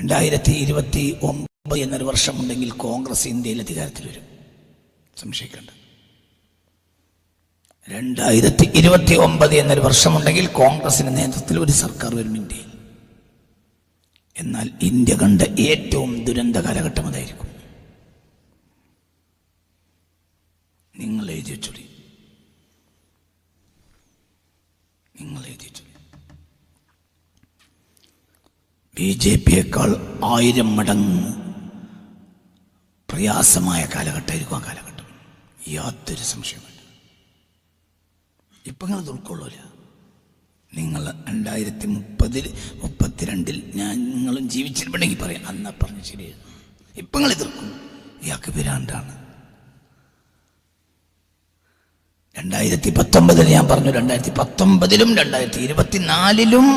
രണ്ടായിരത്തി ഇരുപത്തി ഒമ്പത് എന്നൊരു വർഷമുണ്ടെങ്കിൽ കോൺഗ്രസ് ഇന്ത്യയിൽ അധികാരത്തിൽ വരും. സംശയിക്കേണ്ട. രണ്ടായിരത്തി ഇരുപത്തി ഒമ്പത് എന്നൊരു വർഷമുണ്ടെങ്കിൽ കോൺഗ്രസിന്റെ നേതൃത്വത്തിൽ ഒരു സർക്കാർ വരും ഇന്ത്യയിൽ. എന്നാൽ ഇന്ത്യ കണ്ട ഏറ്റവും ദുരന്ത കാലഘട്ടം അതായിരിക്കും. നിങ്ങൾ എഴുതി വെച്ചോളി നിങ്ങൾ എഴുതി വെച്ചോളി ബി ജെ പിയേക്കാൾ ആയിരം മടങ്ങ് പ്രയാസമായ കാലഘട്ടമായിരിക്കും ആ കാലഘട്ടം. യാതൊരു സംശയമില്ല ഇപ്പം നിങ്ങൾ ഉൾക്കൊള്ളൂല നിങ്ങൾ രണ്ടായിരത്തി മുപ്പതിൽ മുപ്പത്തിരണ്ടിൽ ഞാൻ നിങ്ങളും ജീവിച്ചിട്ടുണ്ടെങ്കിൽ പറയാം. അന്നാ പറഞ്ഞു ശരിയാണ് ഇപ്പം നിങ്ങൾ എതിർക്കും ഇയാൾക്ക് വിരാണ്ടാണ് രണ്ടായിരത്തി പത്തൊമ്പതിൽ ഞാൻ പറഞ്ഞു. രണ്ടായിരത്തി പത്തൊമ്പതിലും രണ്ടായിരത്തി ഇരുപത്തിനാലിലും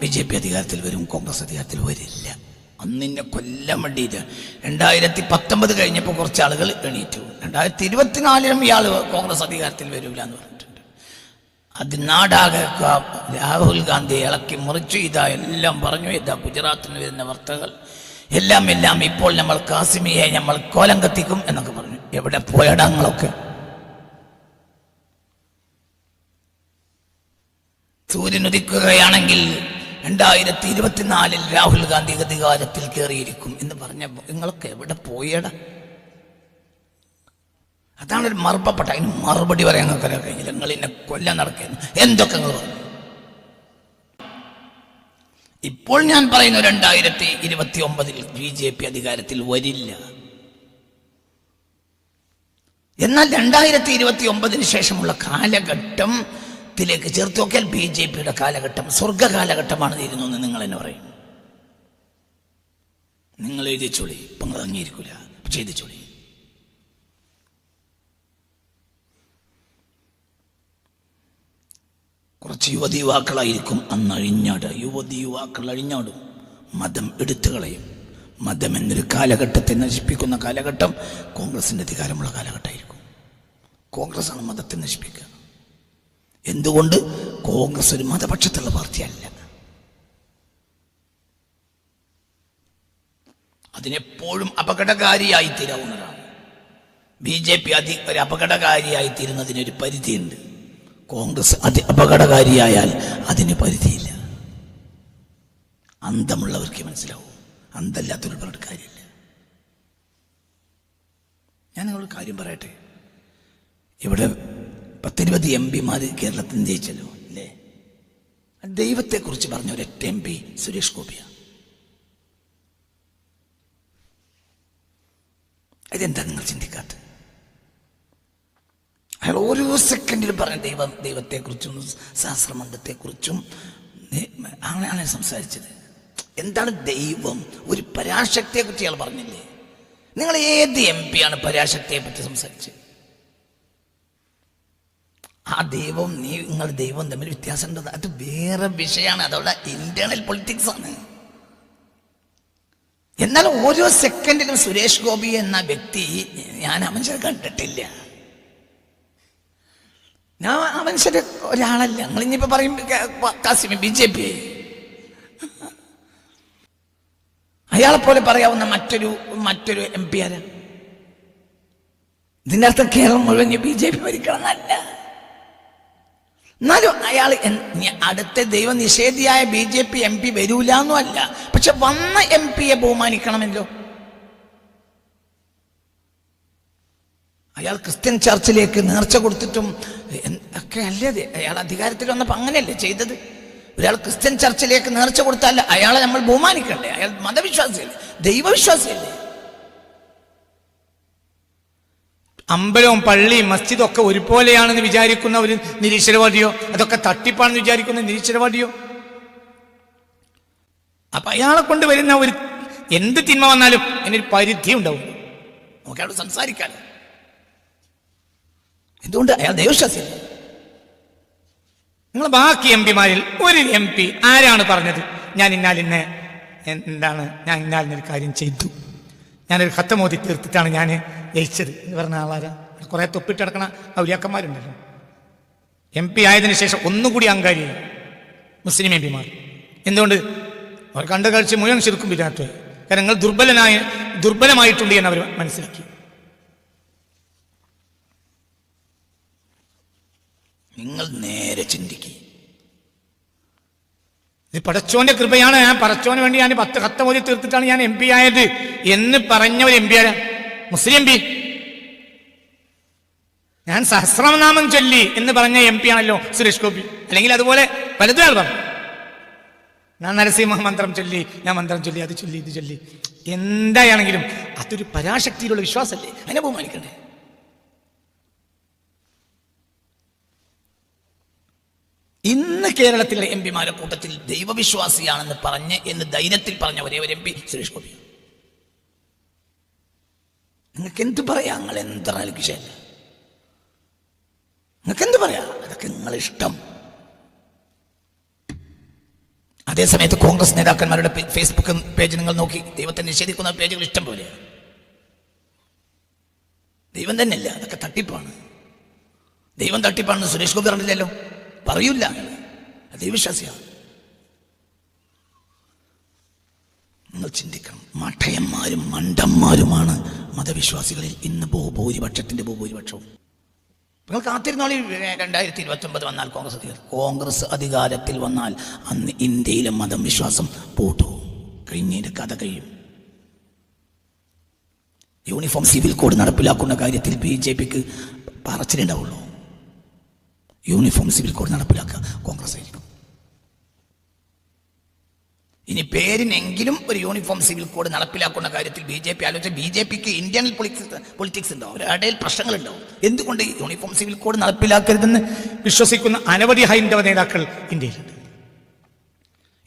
ബി ജെ പി അധികാരത്തിൽ വരും കോൺഗ്രസ് അധികാരത്തിൽ വരില്ല. അന്നിന്നെ കൊല്ലം വേണ്ടിയിട്ട് രണ്ടായിരത്തി പത്തൊമ്പത് കഴിഞ്ഞപ്പോൾ കുറച്ച് ആളുകൾ എണീറ്റു. രണ്ടായിരത്തി ഇരുപത്തിനാലിലും ഇയാൾ കോൺഗ്രസ് അധികാരത്തിൽ വരില്ല എന്ന് പറഞ്ഞിട്ടുണ്ട്. അത് നാടാകെ രാഹുൽ ഗാന്ധി ഇളക്കി മുറിച്ചു. ഇതാ എല്ലാം പറഞ്ഞു. ഇതാ ഗുജറാത്തിൽ നിന്ന് വരുന്ന വാർത്തകൾ. എല്ലാം എല്ലാം ഇപ്പോൾ നമ്മൾ കാസിമിയെ നമ്മൾ കോലം കത്തിക്കും എന്നൊക്കെ പറഞ്ഞു. എവിടെ പോയടങ്ങളൊക്കെ സൂര്യൻ ഉദിക്കുകയാണെങ്കിൽ രണ്ടായിരത്തി ഇരുപത്തിനാലിൽ രാഹുൽ ഗാന്ധി അധികാരത്തിൽ കയറിയിരിക്കും എന്ന് പറഞ്ഞ നിങ്ങളൊക്കെ എവിടെ പോയടാ? അതാണ് ഒരു മർപ്പപ്പെട്ട അതിന് മറുപടി പറയാൻ നിങ്ങൾക്കറിയാം. കഴിഞ്ഞില്ല. നിങ്ങൾ എന്നെ കൊല്ലം നടക്കുന്നു എന്തൊക്കെ നിങ്ങൾ പറഞ്ഞു? ഇപ്പോൾ ഞാൻ പറയുന്നു രണ്ടായിരത്തി ഇരുപത്തി ഒമ്പതിൽ ബി ജെ പി അധികാരത്തിൽ വരില്ല. എന്നാൽ രണ്ടായിരത്തി ഇരുപത്തി ഒമ്പതിന് ശേഷമുള്ള കാലഘട്ടത്തിലേക്ക് ചേർത്ത് നോക്കിയാൽ ബി ജെ പിയുടെ കാലഘട്ടം സ്വർഗ കാലഘട്ടമാണ് തീരുന്നു എന്ന് നിങ്ങൾ എന്നെ പറയും. നിങ്ങൾ എഴുതിച്ചോളി ഇപ്പം അംഗീകരിക്കൂല. പക്ഷെ എഴുതിച്ചോളി കുറച്ച് യുവതി യുവാക്കളായിരിക്കും അന്ന് അഴിഞ്ഞാട് യുവതി യുവാക്കൾ അഴിഞ്ഞാടും. മതം എടുത്തു കളയും. മതം എന്നൊരു കാലഘട്ടത്തെ നശിപ്പിക്കുന്ന കാലഘട്ടം കോൺഗ്രസിന്റെ അധികാരമുള്ള കാലഘട്ടമായിരിക്കും. കോൺഗ്രസ് ആണ് മതത്തെ നശിപ്പിക്കുക. എന്തുകൊണ്ട് കോൺഗ്രസ് ഒരു മതപക്ഷത്തുള്ള പാർട്ടിയല്ല? അതിനെപ്പോഴും അപകടകാരിയായി തീരാവുന്നതാണ്. ബി ജെ പി അതി ഒരു അപകടകാരിയായി തീരുന്നതിനൊരു പരിധിയുണ്ട്. കോൺഗ്രസ് അതി അപകടകാരിയായാൽ അതിന് പരിധിയില്ല. അന്തമുള്ളവർക്ക് മനസ്സിലാവും. അന്തല്ലാത്തൊരു പറഞ്ഞിട്ട് കാര്യമില്ല. ഞാൻ നിങ്ങളൊരു കാര്യം പറയട്ടെ? ഇവിടെ പത്തിരുപത് എം പിമാർ കേരളത്തിൽ ജയിച്ചല്ലോ അല്ലേ? ദൈവത്തെക്കുറിച്ച് പറഞ്ഞ ഒരൊറ്റ എം പി സുരേഷ് ഗോപിയ. ഇതെന്താ നിങ്ങൾ ചിന്തിക്കാത്തത് അയാൾ ഓരോ സെക്കൻഡിലും പറഞ്ഞ ദൈവം ദൈവത്തെക്കുറിച്ചും സഹസ്രമന്ധത്തെക്കുറിച്ചും അങ്ങനെയാണ് സംസാരിച്ചത്. എന്താണ് ദൈവം? ഒരു പരാശക്തിയെക്കുറിച്ച് അയാൾ പറഞ്ഞില്ലേ? നിങ്ങൾ ഏത് എം ആണ് പരാശക്തിയെ പറ്റി സംസാരിച്ചത്? ആ ദൈവം നീ നിങ്ങൾ ദൈവം തമ്മിൽ വ്യത്യാസം വ്യത്യാസമുണ്ട് അത് വേറെ വിഷയമാണ്. അതവിടെ ഇന്റേണൽ പൊളിറ്റിക്സ് ആണ്. എന്നാൽ ഓരോ സെക്കൻഡിലും സുരേഷ് ഗോപി എന്ന വ്യക്തി ഞാൻ ആ കണ്ടിട്ടില്ല. ഞാൻ മനുഷ്യര് ഒരാളല്ല. നിങ്ങൾ ഇനിയിപ്പോ പറയും കാസിമി ബി ജെ പി അയാളെ പോലെ പറയാവുന്ന മറ്റൊരു മറ്റൊരു എം പി ആരാണ് ഇതിന്റെ അർത്ഥം കേരളം മുഴുവൻ ബി ജെ പി ഭരിക്കണം എന്നല്ല. എന്നാലും അയാൾ അടുത്ത ദൈവനിഷേധിയായ B J P M P വരൂല അല്ല. പക്ഷെ വന്ന എം പിയെ ബഹുമാനിക്കണമല്ലോ. അയാൾ ക്രിസ്ത്യൻ ചർച്ചിലേക്ക് നേർച്ച കൊടുത്തിട്ടും ഒക്കെ അല്ലേ അയാൾ അധികാരത്തിൽ വന്നപ്പോൾ അങ്ങനെയല്ലേ ചെയ്തത്? ഒരാൾ ക്രിസ്ത്യൻ ചർച്ചിലേക്ക് നേർച്ച കൊടുത്താൽ അയാളെ നമ്മൾ ബഹുമാനിക്കണ്ടേ? അയാൾ മതവിശ്വാസിയല്ലേ? ദൈവവിശ്വാസിയല്ലേ? അമ്പലവും പള്ളിയും മസ്ജിദും ഒക്കെ ഒരുപോലെയാണെന്ന് വിചാരിക്കുന്ന ഒരു നിരീശ്വരവാദിയോ? അതൊക്കെ തട്ടിപ്പാണെന്ന് വിചാരിക്കുന്ന നിരീശ്വരവാദിയോ? അപ്പൊ അയാളെ കൊണ്ട് വരുന്ന ഒരു എന്ത് തിന്മ വന്നാലും അതിനൊരു പരിധി ഉണ്ടാവും. നമുക്ക് അയാൾ സംസാരിക്കാൻ. എന്തുകൊണ്ട്? അയാൾ ദൈവവിശ്വാസിയല്ലേ നിങ്ങൾ ബാക്കി എം പിമാരിൽ ഒരു എം പി ആരാണ് പറഞ്ഞത്? ഞാൻ ഇന്നാൽ ഇന്ന് എന്താണ്? ഞാൻ ഇന്നാലിന്നൊരു കാര്യം ചെയ്തു. ഞാനൊരു കത്ത് മോദി തീർത്തിട്ടാണ് ഞാൻ ജയിച്ചത് എന്ന് പറഞ്ഞ ആളാരാ? കുറെ തൊപ്പിട്ട് കിടക്കണ ഔലിയാക്കന്മാരുണ്ടല്ലോ. എം പി ആയതിനു ശേഷം ഒന്നുകൂടി അങ്കാരി മുസ്ലിം എം പിമാർ എന്തുകൊണ്ട്? അവർ കണ്ടു കാഴ്ച മുഴുവൻ ശിർക്കും വിരാട്ട്. കാരണം നിങ്ങൾ ദുർബലനായ ദുർബലമായിട്ടുണ്ട് എന്ന് അവർ മനസ്സിലാക്കി. നിങ്ങൾ നേരെ ചിന്തിക്കുക ഇത് പടച്ചോന്റെ കൃപയാണ്. ഞാൻ പടച്ചോന് വേണ്ടി ഞാൻ പത്ത് കത്ത മോദി തീർത്തിട്ടാണ് ഞാൻ എം പി ആയത് എന്ന് പറഞ്ഞ ഒരു എം പി ആരാ? മുസ്ലിം പി. ഞാൻ സഹസ്രനാമം ചൊല്ലി എന്ന് പറഞ്ഞ എം പി ആണല്ലോ സുരേഷ് ഗോപി. അല്ലെങ്കിൽ അതുപോലെ പലതും പറഞ്ഞു ഞാൻ നരസിംഹ മന്ത്രം ചൊല്ലി ഞാൻ മന്ത്രം ചൊല്ലി അത് ചൊല്ലി ഇത് ചൊല്ലി. എന്തായാണെങ്കിലും അതൊരു പരാശക്തിയിലുള്ള വിശ്വാസമല്ലേ? അതിനെ ബഹുമാനിക്കണ്ടേ? ഇന്ന് കേരളത്തിലെ എം പിമാരുടെ കൂട്ടത്തിൽ ദൈവവിശ്വാസിയാണെന്ന് പറഞ്ഞ് എന്ന് ധൈര്യത്തിൽ പറഞ്ഞ ഒരേ ഒരു എം പി സുരേഷ് ഗോപി നിങ്ങൾക്ക് എന്ത് പറയാ? നിങ്ങൾ എന്താണ് വിഷയമല്ല നിങ്ങൾക്ക് എന്ത് പറയാ? അതൊക്കെ നിങ്ങളെ ഇഷ്ടം അതേസമയത്ത് കോൺഗ്രസ് നേതാക്കന്മാരുടെ ഫേസ്ബുക്ക് പേജ് നിങ്ങൾ നോക്കി. ദൈവത്തെ നിഷേധിക്കുന്ന പേജുകൾ ഇഷ്ടം പോലെയാണ് ദൈവം തന്നെയല്ല അതൊക്കെ തട്ടിപ്പാണ്. ദൈവം തട്ടിപ്പാണെന്ന് സുരേഷ് ഗോപി പറഞ്ഞില്ലല്ലോ? പറയൂല ദൈവവിശ്വാസിയാണ്. നിങ്ങൾ ചിന്തിക്കണം. മഠയന്മാരും മണ്ടന്മാരുമാണ് മതവിശ്വാസികളിൽ ഇന്ന് ഭൂഭൂരിപക്ഷത്തിന്റെ ബഹുഭൂരിപക്ഷവും. നിങ്ങൾ കാത്തിരുന്നോളി രണ്ടായിരത്തി ഇരുപത്തി ഒമ്പത് വന്നാൽ കോൺഗ്രസ് അധികാരം. കോൺഗ്രസ് അധികാരത്തിൽ വന്നാൽ അന്ന് ഇന്ത്യയിലെ മതം വിശ്വാസം പൂട്ടു കഴിഞ്ഞതിന്റെ കഥ കഴിയും. യൂണിഫോം സിവിൽ കോഡ് നടപ്പിലാക്കുന്ന കാര്യത്തിൽ ബി ജെ പിക്ക് പറച്ചിലുണ്ടാവുള്ളൂ. യൂണിഫോം സിവിൽ കോഡ് നടപ്പിലാക്കുക കോൺഗ്രസ് ആയിരിക്കും. ഇനി പേരിനെങ്കിലും ഒരു യൂണിഫോം സിവിൽ കോഡ് നടപ്പിലാക്കുന്ന കാര്യത്തിൽ ബി ജെ പി ആലോചിച്ച ബി ജെ പിക്ക് ഇന്ത്യൻ പൊളിറ്റിക്സ് പൊളിറ്റിക്സ് ഉണ്ടാവും അവരുടെ പ്രശ്നങ്ങളുണ്ടാവും. എന്തുകൊണ്ട് യൂണിഫോം സിവിൽ കോഡ് നടപ്പിലാക്കരുതെന്ന് വിശ്വസിക്കുന്ന അനവധി ഹൈന്ദവ നേതാക്കൾ ഇന്ത്യയിലുണ്ട്.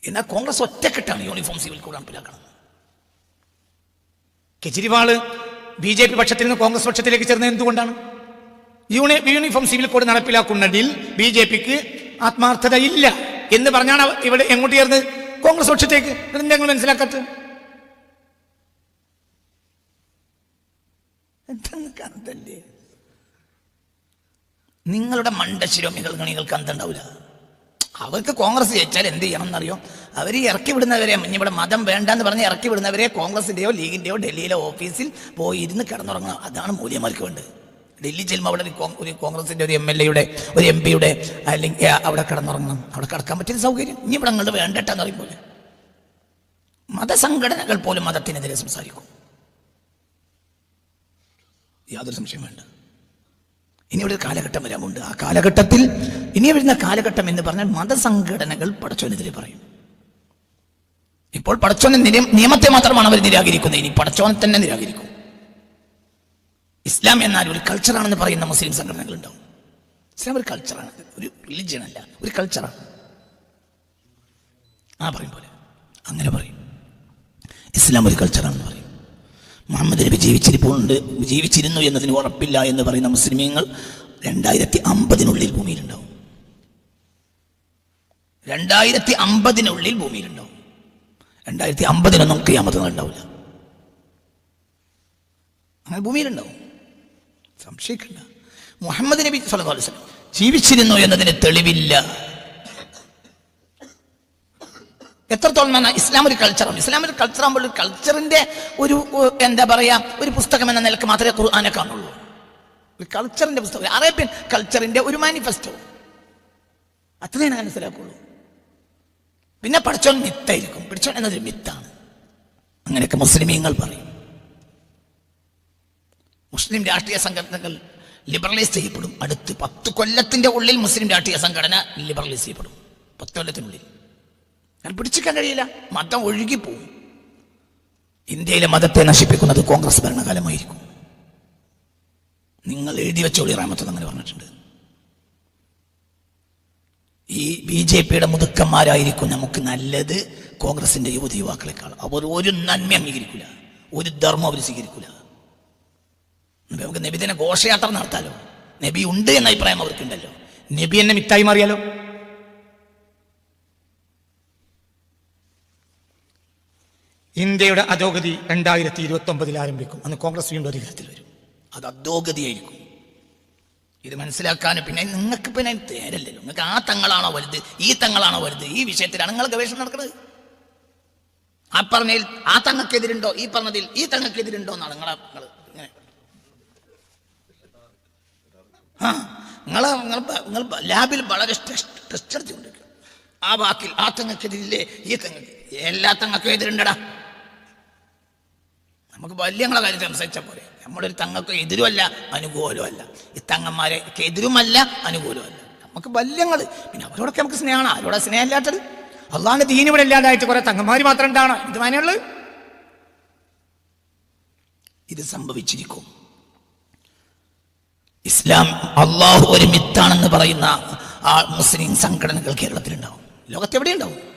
എന്നാൽ കോൺഗ്രസ് ഒറ്റക്കെട്ടാണ് യൂണിഫോം സിവിൽ കോഡ് നടപ്പിലാക്കണം കെജ്രിവാൾ ബി ജെ പി പക്ഷത്തിൽ നിന്ന് കോൺഗ്രസ് പക്ഷത്തിലേക്ക് ചേർന്നത് എന്തുകൊണ്ടാണ്? യൂണി യൂണിഫോം സിവിൽ കോഡ് നടപ്പിലാക്കുന്നതിൽ ബി ജെ പിക്ക് ആത്മാർത്ഥത ഇല്ല എന്ന് പറഞ്ഞാണ് ഇവിടെ എങ്ങോട്ട് ചേർന്നത്? കോൺഗ്രസ് പക്ഷത്തേക്ക് ഇതെന്താ ഞങ്ങൾ മനസ്സിലാക്കാത്തത് എന്തെന്നൊക്കെ അന്തല്ലേ നിങ്ങളുടെ മണ്ടശിരോമികൾ നിങ്ങൾക്ക് അന്തണ്ടാവില്ല അവർക്ക് കോൺഗ്രസ് ജയിച്ചാൽ എന്ത് ചെയ്യണം എന്നറിയോ? അവർ ഇറക്കി വിടുന്നവരെ ഇവിടെ മതം വേണ്ടെന്ന് പറഞ്ഞ് ഇറക്കി വിടുന്നവരെ കോൺഗ്രസിന്റെയോ ലീഗിന്റെയോ ഡൽഹിയിലെ ഓഫീസിൽ പോയി ഇരുന്ന് കിടന്നുറങ്ങണം. അതാണ് മൂല്യമാർക്ക് വേണ്ടത്. ഡൽഹി ചെല്ലുമ്പോൾ അവിടെ ഒരു കോ- ഒരു എം എൽ എയുടെ ഒരു എം പിയുടെ അല്ലെങ്കിൽ അവിടെ കിടന്നുറങ്ങണം. അവിടെ കിടക്കാൻ പറ്റിയ സൗകര്യം. ഇനി ഇവിടെ അങ്ങോട്ട് വേണ്ടട്ടെന്ന് അറിയുമ്പോൾ മതസംഘടനകൾ പോലും മതത്തിനെതിരെ സംസാരിക്കും. യാതൊരു സംശയം വേണ്ട. ഇനി ഒരു കാലഘട്ടം വരാമുണ്ട്. ആ കാലഘട്ടത്തിൽ ഇനി വരുന്ന കാലഘട്ടം എന്ന് പറഞ്ഞാൽ മതസംഘടനകൾ പടച്ചോനെതിരെ പറയും. ഇപ്പോൾ പടച്ചോനെ നിയമത്തെ മാത്രമാണ് അവർ നിരാകരിക്കുന്നത്. ഇനി പടച്ചോനെ തന്നെ നിരാകരിക്കും. ഇസ്ലാം എന്നാൽ ഒരു കൾച്ചറാണെന്ന് പറയുന്ന മുസ്ലിം സംഘടനകൾ ഉണ്ടാവും ഇസ്ലാം ഒരു കൾച്ചറാണ് ഒരു റിലിജിയൻ അല്ല ഒരു കൾച്ചറാണ് ആ പറയും പോലെ. അങ്ങനെ പറയും. ഇസ്ലാം ഒരു കൾച്ചറാണെന്ന് പറയും. മുഹമ്മദ് നബി ജീവിച്ചിരിപ്പുണ്ട് ജീവിച്ചിരുന്നു എന്നതിന് ഉറപ്പില്ല എന്ന് പറയുന്ന മുസ്ലിമീങ്ങൾ രണ്ടായിരത്തി അമ്പതിനുള്ളിൽ ഭൂമിയിലുണ്ടാവും. രണ്ടായിരത്തി അമ്പതിനുള്ളിൽ ഭൂമിയിലുണ്ടാവും. രണ്ടായിരത്തി അമ്പതിനൊന്നും ക്രിയാമതങ്ങൾ ഉണ്ടാവില്ല. അങ്ങനെ ഭൂമിയിലുണ്ടാവും. സംശയിക്കണ്ട. മുഹമ്മദ് നബി സല്ലല്ലാഹു അലൈഹി ജീവിച്ചിരുന്നു എന്നതിന് തെളിവില്ല. എത്രത്തോളം എന്നാൽ ഇസ്ലാം ഒരു കൾച്ചറാണ് ഇസ്ലാം ഒരു കൾച്ചർ ആകുമ്പോൾ ഒരു കൾച്ചറിന്റെ ഒരു എന്താ പറയാ ഒരു പുസ്തകം എന്ന നിലയ്ക്ക് മാത്രമേ ഖുർആാനെ കാണുള്ളൂ. ഒരു കൾച്ചറിന്റെ പുസ്തകം അറേബ്യൻ കൾച്ചറിന്റെ ഒരു മാനിഫെസ്റ്റോ അത്രേ ഞാൻ മനസ്സിലാക്കുള്ളൂ. പിന്നെ പഠിച്ചോൻ മിത്തായിരിക്കും. പഠിച്ചോൻ എന്നതൊരു മിത്താണ്. അങ്ങനെയൊക്കെ മുസ്ലിമീങ്ങൾ പറയും. മുസ്ലിം രാഷ്ട്രീയ സംഘടനകൾ ലിബറലൈസ് ചെയ്യപ്പെടും. അടുത്ത് പത്ത് കൊല്ലത്തിന്റെ ഉള്ളിൽ മുസ്ലിം രാഷ്ട്രീയ സംഘടന ലിബറലൈസ് ചെയ്യപ്പെടും. പത്ത് കൊല്ലത്തിനുള്ളിൽ. ഞാൻ പിടിച്ചിക്കാൻ കഴിയില്ല. മതം ഒഴുകിപ്പോവും ഇന്ത്യയിലെ മതത്തെ നശിപ്പിക്കുന്നത് കോൺഗ്രസ് ഭരണകാലമായിരിക്കും. നിങ്ങൾ എഴുതി വെച്ചോളി റാമത്ത് അങ്ങനെ പറഞ്ഞിട്ടുണ്ട്. ഈ ബി ജെ പിയുടെ മുതുക്കന്മാരായിരിക്കും നമുക്ക് നല്ലത് കോൺഗ്രസിന്റെ യുവതി യുവാക്കളെക്കാൾ. അവർ ഒരു നന്മ അംഗീകരിക്കില്ല ഒരു ധർമ്മം അവർ സ്വീകരിക്കില്ല നമുക്ക് തന്നെ ഘോഷയാത്ര നടത്താലോ? നബി ഉണ്ട് എന്ന അഭിപ്രായം അവർക്കുണ്ടല്ലോ. നബി എന്നെ മിത്തായി മാറിയാലോ? ഇന്ത്യയുടെ അധോഗതി രണ്ടായിരത്തി ഇരുപത്തി ഒമ്പതിൽ ആരംഭിക്കും. അന്ന് കോൺഗ്രസ് വീണ്ടും അധികാരത്തിൽ വരും. അത് അധോഗതിയായിരിക്കും. ഇത് മനസ്സിലാക്കാൻ പിന്നെ നിങ്ങൾക്ക് പിന്നെ തേരല്ലല്ലോ. നിങ്ങൾക്ക് ആ തങ്ങളാണോ വലുത്? ഈ തങ്ങളാണോ വലുത്? ഈ വിഷയത്തിലാണ് നിങ്ങൾ ഗവേഷണം നടക്കുന്നത്. ആ പറഞ്ഞതിൽ ആ തങ്ങൾക്കെതിരുണ്ടോ? ഈ പറഞ്ഞതിൽ ഈ തങ്ങൾക്കെതിരുണ്ടോ എന്നാണ് നിങ്ങളെ നിങ്ങൾ ഇങ്ങനെ ആ നിങ്ങൾ നിങ്ങൾ നിങ്ങൾ ലാബിൽ വളരെ ടെസ്റ്റ് നടത്തിക്കൊണ്ടിരിക്കും ആ വാക്കിൽ ആ തെങ്ങക്കെതിരില്ലേ ഈ തെങ്ങ് എല്ലാ തങ്ങൾക്കും എതിരുണ്ടടാ. നമുക്ക് വല്യങ്ങളെ കാര്യം സംസാരിച്ചാൽ പോലെ നമ്മളൊരു തങ്ങൾക്ക് എതിരുമല്ല അനുകൂലമല്ല ഈ തങ്ങന്മാരെ എതിരുമല്ല അനുകൂലമല്ല നമുക്ക് വല്യങ്ങൾ പിന്നെ അവരോടൊക്കെ നമുക്ക് സ്നേഹമാണ്. അവരോട് സ്നേഹമില്ലാത്തത്? അള്ളാണ്ട് ദീൻ ഇവിടെ ഇല്ലാതായിട്ട് കുറെ തങ്ങന്മാർ മാത്രം ഉണ്ടാണോ ഇത് മാനുള്ളത് ഇത് സംഭവിച്ചിരിക്കും. ഇസ്ലാം അള്ളാഹു ഒരു മിത്താണെന്ന് പറയുന്ന ആ മുസ്ലിം സംഘടനകൾ കേരളത്തിലുണ്ടാവും. ലോകത്തെവിടെ ഉണ്ടാവും